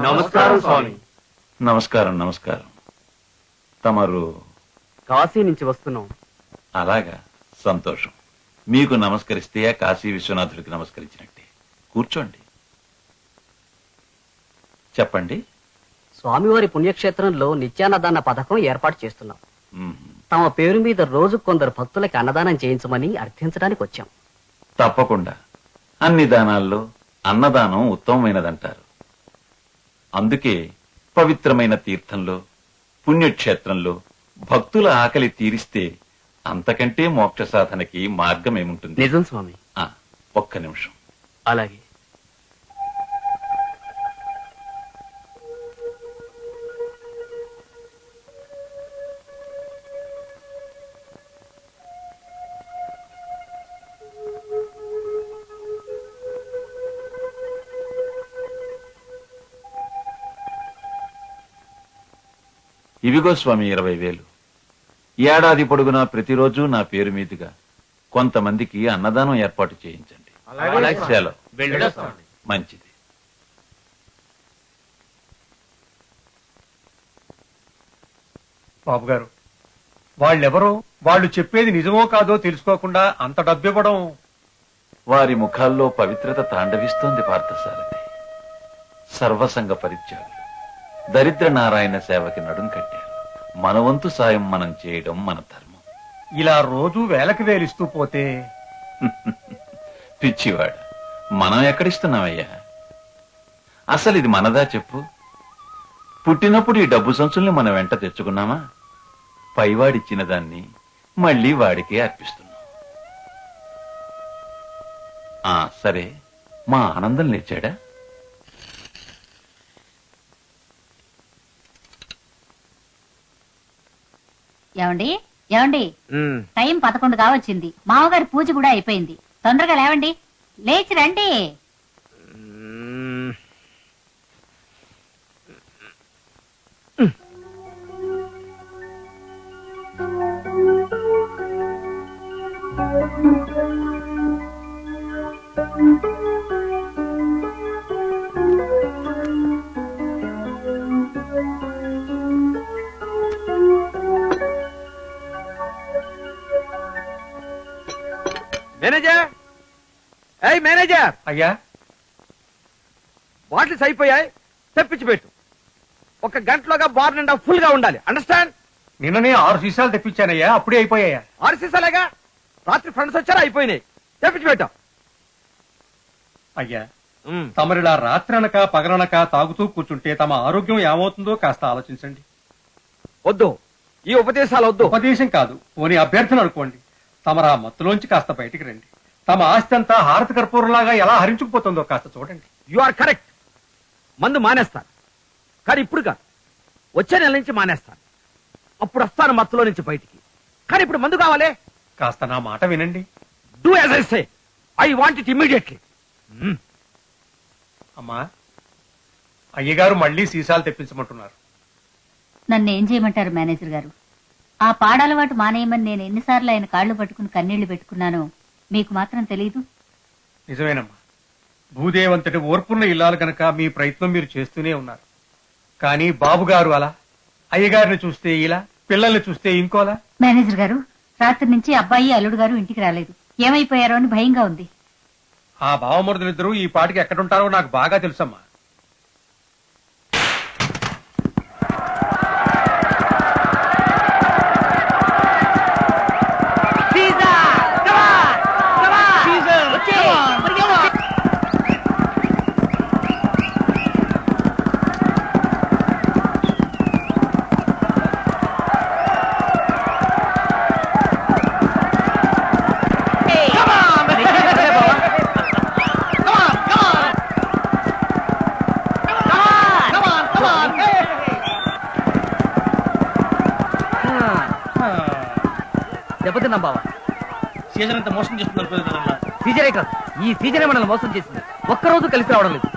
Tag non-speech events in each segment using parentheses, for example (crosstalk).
నమస్కారం స్వామి. నమస్కారం నమస్కారం. తమరు కాశీ నుంచి వస్తున్నాం. అలాగా? సంతోషం. మీకు నమస్కరిస్తే కాశీ విశ్వనాథుడికి నమస్కరించినట్టే. కూర్చోండి. చెప్పండి. స్వామివారి పుణ్యక్షేత్రంలో నిత్యాన్నదాన పథకం ఏర్పాటు చేస్తున్నాం. తమ పేరు మీద రోజు కొందరు భక్తులకి అన్నదానం చేయించమని అర్థించడానికి వచ్చాం. తప్పకుండా. అన్ని దానాల్లో అన్నదానం ఉత్తమమైనదంటారు. అందుకే పవిత్రమైన తీర్థంలో పుణ్యక్షేత్రంలో భక్తుల ఆకలి తీరిస్తే అంతకంటే మోక్ష సాధనకి మార్గం ఏముంటుంది నిజం స్వామి. ఆ, ఒక్క నిమిషం. అలాగే. ఇవిగో స్వామి ఇరవై వేలు. ఏడాది పొడుగునా ప్రతిరోజు నా పేరు మీదుగా కొంతమందికి అన్నదానం ఏర్పాటు చేయించండి. సెలవు. మంచిది. బాబు గారు వాళ్ళెవరో వాళ్ళు చెప్పేది నిజమో కాదో తెలుసుకోకుండా అంత డబ్బివ్వడం. వారి ముఖాల్లో పవిత్రత తాండవిస్తోంది పార్థసారథి. సర్వసంగ పరిత్యాగులు దరిద్ర నారాయణ సేవకి నడుం కట్టారు. మన వంతు సాయం మనం చేయడం మన ధర్మం. ఇలా రోజు వేలకు వేలిస్తూ పోతే? (laughs) పిచ్చివాడు మనం ఎక్కడిస్తున్నామయ్యా? అసలు ఇది మనదా చెప్పు? పుట్టినప్పుడు ఈ డబ్బు సంచుల్ని మనం వెంట తెచ్చుకున్నామా? పైవాడిచ్చిన దాన్ని మళ్ళీ వాడికే అర్పిస్తున్నాం. ఆ సరే మా ఆనందం లేచాడా? ఏమండి? ఏమండి? టైం పదకొండు కావచ్చింది. మామగారి పూజ కూడా అయిపోయింది. తొందరగా లేవండి. లేచి రండి. మేనేజర్! అయ్యా? బాటిల్స్ అయిపోయాయి తెప్పించి పెట్టు. ఒక గంటలోగా బార్ నిండా ఫుల్గా ఉండాలి. అండర్స్టాండ్ నిన్ననే ఆరు సీసాలు తెప్పించానయ్యా అప్పుడే అయిపోయాయా? ఆర్సీసలేగా రాత్రి ఫ్రెండ్స్ వచ్చారా అయిపోయినాయి. తెప్పించి పెట్టాం. అయ్యా తమరిలా రాత్రనక పగలనక తాగుతూ కూర్చుంటే తమ ఆరోగ్యం ఏమవుతుందో కాస్త ఆలోచించండి. వద్దు. ఈ ఉపదేశాలు వద్దు. ఉపదేశం కాదు పోనీ అభ్యర్థన అనుకోండి. తమరా మత్తులోంచి కాస్త బయటికి రండి. తమ ఆస్తి అంతా హారత కర్పూరంలాగా ఎలా హరించుకుపోతుందో కాస్త చూడండి. యు ఆర్ కరెక్ట్ మందు మానేస్తాను. కానీ ఇప్పుడు కాదు. వచ్చే నెల నుంచి మానేస్తాను. అప్పుడు వస్తాను మత్తులో నుంచి బయటికి. కానీ ఇప్పుడు మందు కావాలే? కాస్త నా మాట వినండి. Do as I say I want it immediately అమ్మా అయ్యగారు మళ్ళీ సీసాలు తెప్పించమంటున్నారు. నన్ను ఏం చేయమంటారు మేనేజర్ గారు? ఆ పాడలవాటు మానేయమని నేను ఎన్నిసార్లు ఆయన కాళ్ళు పట్టుకుని కన్నీళ్ళు పెట్టుకున్నానో మీకు మాత్రం తెలియదు నిజమేనమ్మా. భూదేవంతటి ఓర్పున్న ఇల్లాలు గనక మీ ప్రయత్నం మీరు చేస్తూనే ఉన్నారు. కానీ బాబు గారు అలా? అయ్యగారిని చూస్తే ఇలా? పిల్లల్ని చూస్తే ఇంకోలా? మేనేజర్ గారు రాత్రి నుంచి అబ్బాయి అల్లుడు గారు ఇంటికి రాలేదు. ఏమైపోయారో అని భయంగా ఉంది. ఆ బావమరుదులిద్దరూ ఈ పాటికి ఎక్కడుంటారో నాకు బాగా తెలుసమ్మా. బావా? సీజన్ అంతా మోసం ప్రజలల్లా. సీజరే కాదు ఈ సీజనే మనల్ని మోసం చేసింది. ఒక్కరోజు కలిసి రావడం లేదు.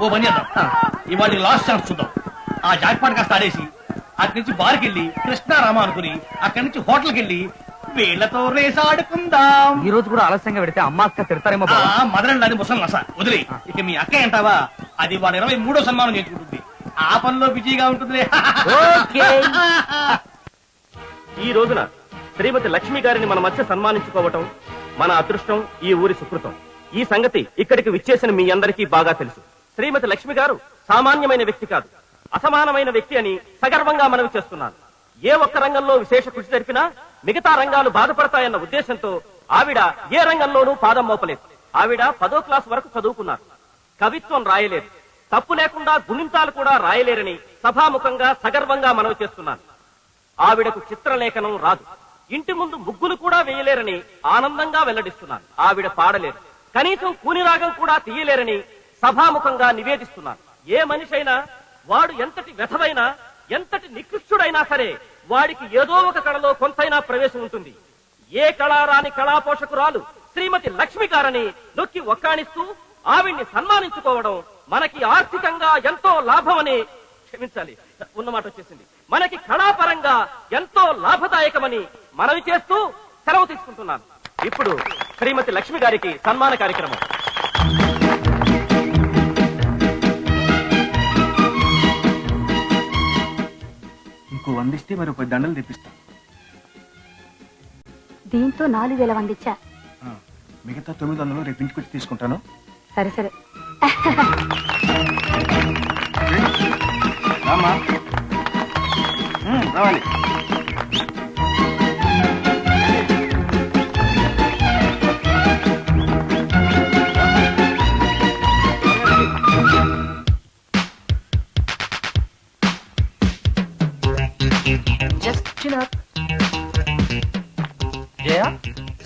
ఓ పని చేద్దాం. ఇవాళ లాస్ట్ ఛాన్స్ చూద్దాం. ఆ జాక్పాట్ కాస్త ఆడేసి అక్కడి నుంచి బార్కి వెళ్ళి కృష్ణారామ అనుకుని అక్కడి నుంచి హోటల్కి వెళ్ళి వీళ్ళతో రేస్ ఆడుకుందాం. ఈ రోజు కూడా ఆలస్యంగా పెడితే అమ్మ అక్క తిడతారేమో బావా? మదనండి ముసలి నస. వదిలి ఇక మీ అక్క అంటావా? అది వాడు ఇరవై మూడో సన్మానం చేసుకుంటుంది ఆ పనిలో బిజీగా ఉంటుంది (laughs) ఈ రోజున శ్రీమతి లక్ష్మి గారిని మన మధ్య సన్మానించుకోవటం మన అదృష్టం ఈ ఊరి సుకృతం. ఈ సంగతి ఇక్కడికి విచ్చేసిన మీ అందరికీ బాగా తెలుసు. శ్రీమతి లక్ష్మి గారు సామాన్యమైన వ్యక్తి కాదు. అసమానమైన వ్యక్తి అని సగర్వంగా మనవి చేస్తున్నాను. ఏ ఒక్క రంగంలో విశేష కృషి జరిపినా మిగతా రంగాలు బాధపడతాయన్న ఉద్దేశంతో ఆవిడ ఏ రంగంలోనూ పాదం మోపలేదు. ఆవిడ పదో క్లాస్ వరకు చదువుకున్నారు. కవిత్వం రాయలేదు. తప్పు లేకుండా గుణింతాలు కూడా రాయలేరని సభాముఖంగా సగర్వంగా మనవి చేస్తున్నాను. ఆవిడకు చిత్రలేఖనం రాదు. ఇంటి ముందు ముగ్గులు కూడా వేయలేరని ఆనందంగా వెల్లడిస్తున్నాను. ఆవిడ పాడలేరు కనీసం కూని రాగం కూడా తీయలేరని సభాముఖంగా నివేదిస్తున్నాను. ఏ మనిషి అయినా వాడు ఎంతటి వ్యధవైనా ఎంతటి నికృష్టుడైనా సరే వాడికి ఏదో ఒక కళలో కొంతైనా ప్రవేశం ఉంటుంది. ఏ కళారాని కళా పోషకురాలు శ్రీమతి లక్ష్మి గారని నొక్కి ఒక్కాణిస్తూ ఆవిడ్ని సన్మానించుకోవడం మనకి ఆర్థికంగా ఎంతో లాభమని క్షమించాలి. ఉన్నమాట వచ్చేసింది. మనకి కళాపరంగా ఎంతో లాభదాయకమని మనవి చేస్తూ సెలవు తీసుకుంటున్నాను. ఇప్పుడు శ్రీమతి లక్ష్మి గారికి సన్మాన కార్యక్రమం. ఇంకో వందిస్తే మరి పది దండలు తెప్పిస్తాను దీంతో నాలుగు వేల ఆ, మిగతా తొమ్మిది వందలు రేపు ఇంటికొచ్చి తీసుకుంటాను. సరే సరే. రావాలి.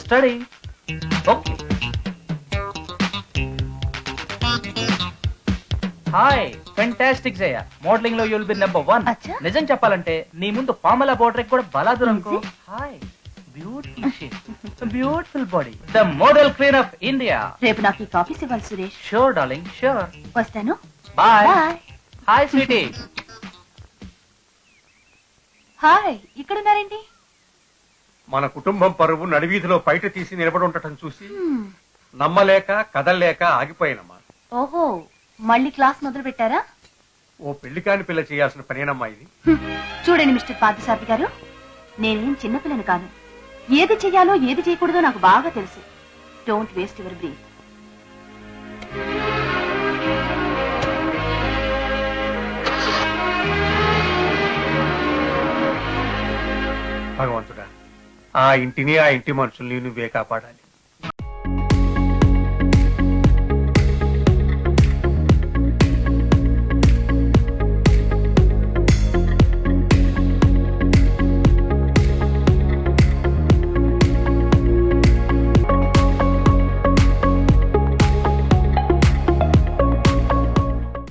Study. Okay. Hi fantastic Jaya. మోడలింగ్లో యుల్ బి నెంబర్ వన్ అచ్చా. నిజం చెప్పాలంటే నీ ముందు పామల బోర్డర్ కూడా బలాదురం Easy. Hi beautiful beautiful body the model queen of India రేపు నాకు ఈ కాఫీస్ ఇవ్వాలి సురేష్. షూర్ డార్లింగ్ షూర్ వస్తాను. Bye bye hi sweetie hi ఇక్కడున్నారేంటి? మన కుటుంబం పరువు నడివీధిలో బయట తీసి నిలబడి ఉండటం చూసి నమ్మలేక కదలలేక ఆగిపోయానమ్మా. ఓహో మళ్ళీ క్లాస్ మొదలు పెట్టారా ఓ పెళ్ళి కాని పిల్ల చేయాల్సిన పనేనమ్మా ఇది. చూడండి మిస్టర్ పార్థసారథి గారు నేనేం చిన్నపిల్లని కాను ఏది చెయ్యాలో ఏది చేయకూడదో నాకు బాగా తెలుసు. డోంట్ వేస్ట్ యువర్ బ్రీత్ భగవంతుడా ఆ ఇంటిని ఆ ఇంటి మనుషుల్ని నువ్వే కాపాడాలి.